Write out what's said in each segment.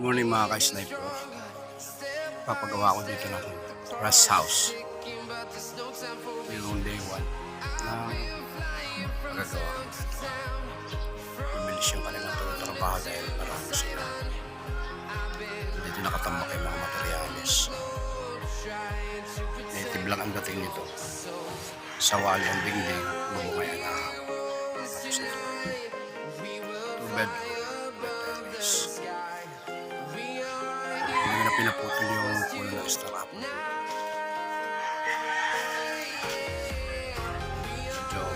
Morning mga ka-sniper. Papagawa ko dito ng rest house. Yung day one na magagawa. Mabilis yung kanilang trabaho dahil marami sila. Dito nakatambak yung mga materyales. Native lang ang dating nito. Sawali ang dingding, bubungay na. Tapos ito. Two bedroom, pinaputol yung puno ng strap. Medyo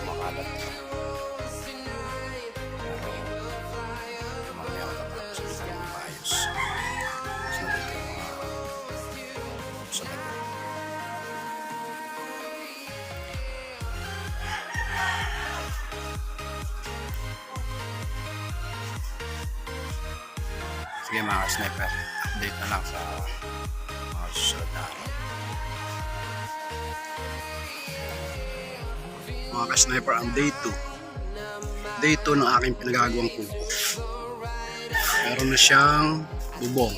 makalat. Pero mga sa likod. Sige mga sniper, update na lang sa mga susunod na. Mga ka-sniper, ang day 2. Day 2 ng aking pinagagawang kubo. Meron na siyang bubong.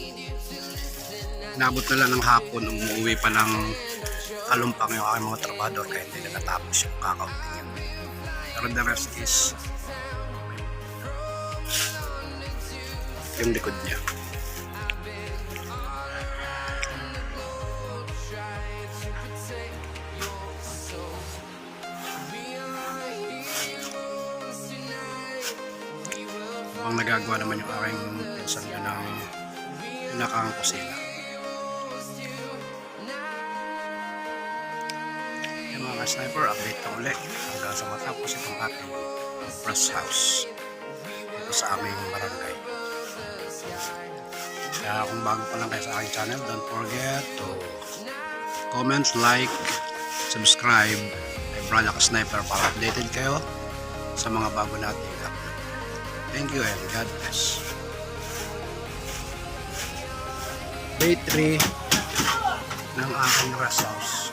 Inabot na lang ng hapon, umuwi pa ng kalumpang yung aking mga trabador kaya hindi na natapos yung kakaunting yun. Pero the rest is yung likod niya. Nagagawa naman yung aking pinsan ko ng pinakang kusina. Yung mga sniper, update ka ulit hanggang sa matapos itong ating press house dito sa aming barangay. Kaya kung bago pa lang kayo sa aking channel, don't forget to comment, like, subscribe kay Brother Ka Sniper para updated kayo sa mga bago upload. Thank you and God bless. Day 3 ng aking rest house.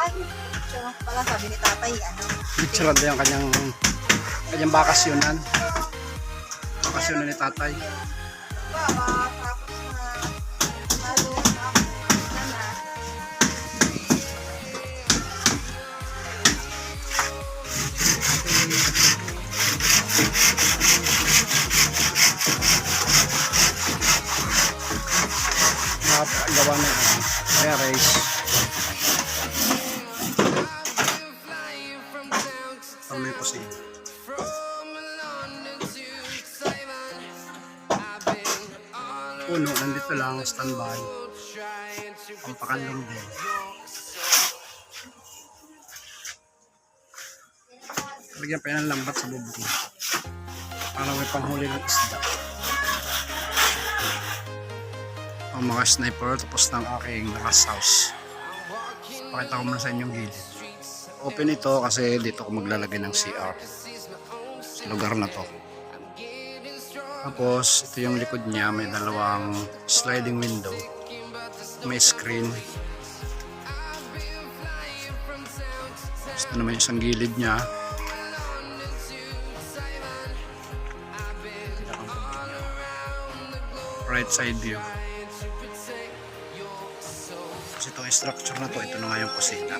Ay, siya pala sabi ni tatay, ano, Picture yung kanyang kanyang bakasyonan. Bakasyonan ni tatay. baba, ano, terrace. Ito may kusina. Puno, nandito lang, standby. Pampakanlong din. Lagyan pa yan ng lambat sa bubong. Para may panghuli ng isda. Ang mga sniper tapos ng aking rest house. Pakita ko muna sa inyong gilid. Open ito kasi dito ko maglalagay ng CR. Sa lugar na to. Tapos, ito yung likod niya. May dalawang sliding window. May screen. Tapos, ito naman isang gilid niya. Right side view. Itong structure na to, ito na nga yung kusina.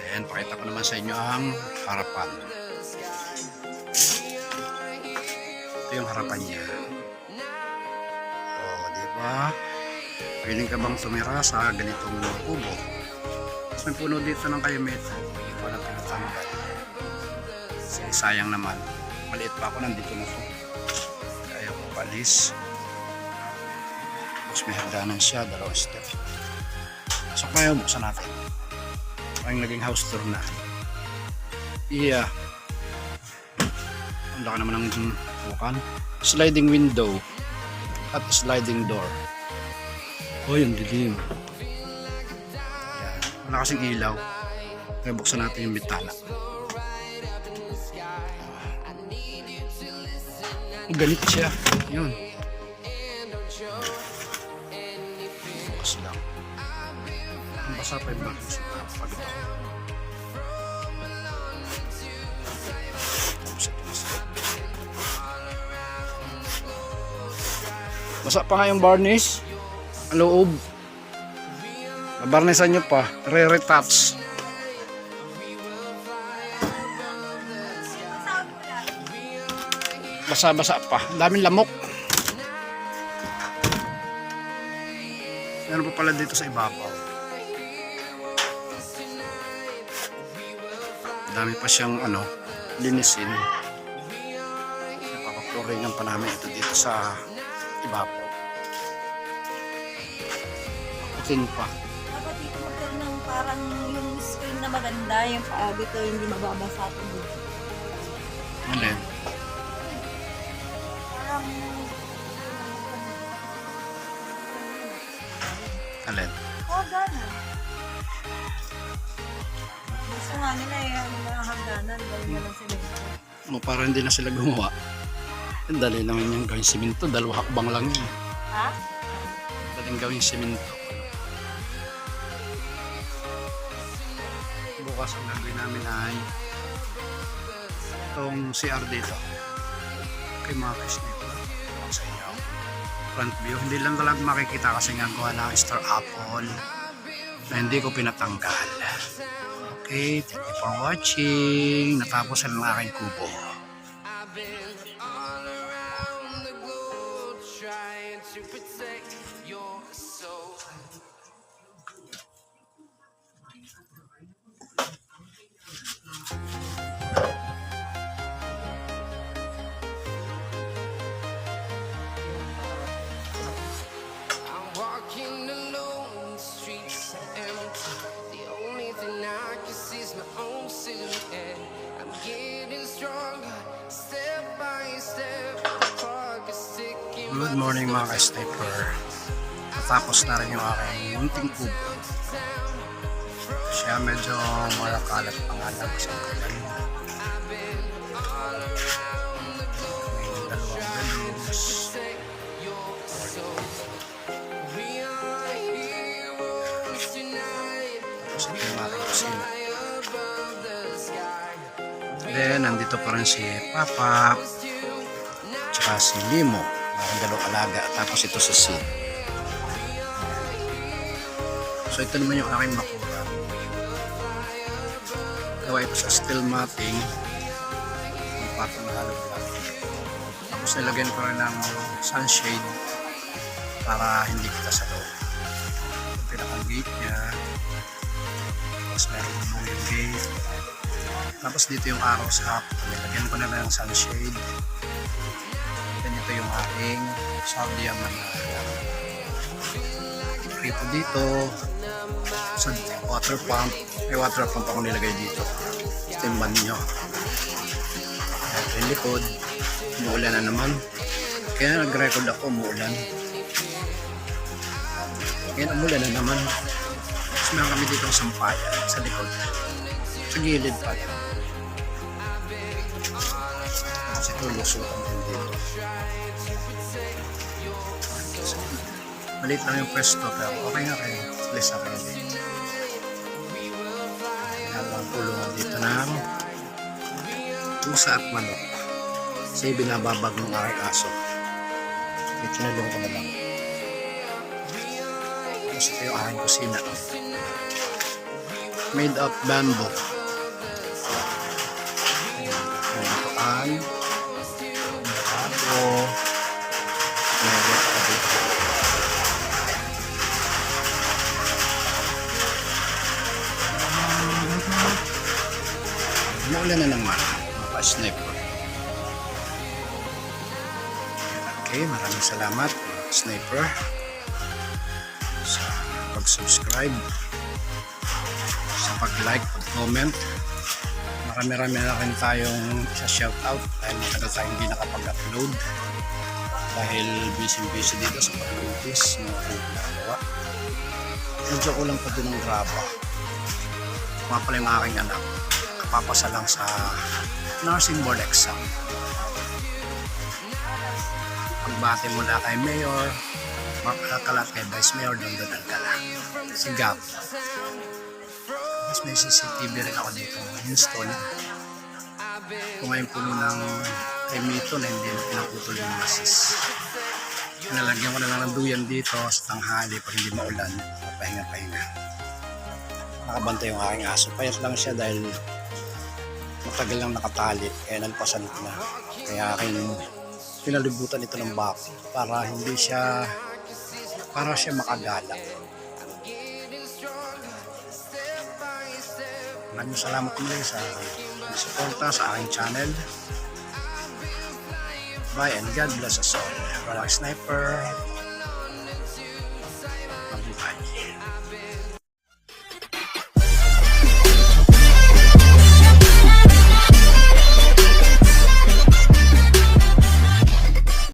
Then, pakita ko naman sa inyo ang harapan. Ito yung harapan niya. O, di ba? Piling ka bang tumira sa ganitong kubo? Tapos may puno dito ng kayameto. Hindi ko na pinatanggal. Sayang naman. Maliit pa ako, nandito na to. Ayaw ko palis. Tapos may hagdanan siya, dalawang step. Pasok na yun, buksan natin. Parang naging house tour na. Iya. Ang laki naman ng bukan. Sliding window at sliding door. Oh, yung dilim. Yan. Wala kasing ilaw. Kaya buksan natin yung bitana. Oh, ganit siya. Yun. Bagay sa pagod ako. Basa pa nga yung varnish. Ang loob. Nabarnisan nyo pa. Re-retouch. Basa-basa pa. Ang daming lamok. Meron pa pala dito sa ibabaw. Dami pa siyang ano, linisin. Napapaploringan pa namin ito dito sa ibabaw. Putin pa. Dapat dito magkaroon ng parang yung screen na maganda, yung paa dito hindi mababasa ito dito. Parang Alin? oh, gana. Nga nila eh, yung mga hagdanan, gawin nila ng semento. Mo para hindi na sila gumawa. Ang dali naman yung gawing simento. Dalawa hakbang lang yun. Ha? Daling gawing simento. Bukas ang gagawin namin ay itong CR dito. Kay mga kasnito. Sa inyo. Front view. Hindi lang talaga makikita kasi nga gawa ng Star Apple na hindi ko pinatanggal. Okay, thank you for watching. Natapos ang aking kubo. trying to protect Good morning mga ka-sniper. Natapos na rin yung aking munting kubo. Siya medyo malakalat pa nga lang sa kalan. May dalawang bedrooms. Tapos ito yung aking kusina. Then, nandito pa rin si Papa. Tsaka si Limo. Ang dalawang alaga. Tapos ito si Sid. So ito naman yung aking bakura. Gawa ito sa steel matting. Yung patong na halog lang. Tapos nilagyan ko rin ng sunshade para hindi kita sa loob. Yung pinakang gate niya. Tapos meron naman yung gate. Tapos dito yung araw sa hap. Nilagyan ko na lang ng sunshade. Aking Saudi Yaman na rito dito sa water pump. May water pump ako nilagay dito. Timban nyo. At yung likod, umuulan na naman. Kaya nag-record ako, umuulan. Kaya umuulan na naman. Tapos meron kami dito ang sampayan sa likod. Sa gilid pa rin. Lusutan din dito. Maliit lang yung pwesto pero okay nga kayo. At least okay dito. Habang kulungan dito ng pusa at manok. Kasi binababag ng aking aso. Kaya kinulong ko na lang. Tapos ito yung aking kusina. Made of bamboo. Ayan, Yung Ako. Dito. Umuulan na naman. Mga sniper. Okay, maraming salamat sniper sa pag-subscribe sa pag-like, pag-comment marami-rami na rin tayong shoutout dahil matagal tayong hindi nakapag-upload. Dahil busy-busy dito sa pag-notice ng mga ginagawa. Medyo kulang pa din ng graba. Mga pala yung aking anak. Kapapasa lang sa nursing board exam. Pagbati mula kay Mayor Mark Alcalat kay Vice Mayor Dondo Alcala si Gab tapos may CCTV rin ako dito install kumain puno ng kay Mito na hindi na pinaputol yung masis Pinalagyan ko na lang ng duyan dito sa tanghali pag hindi maulan. Pahinga-pahinga. Nakabantay yung aking aso. Payat lang siya dahil matagal lang nakatali. Kaya nagpasan ko na. Kaya aking pinalibutan ito ng bako para hindi siya para siya makagala. Maraming salamat muli sa suporta sa aking channel. Bye and God bless us all. Relax Sniper.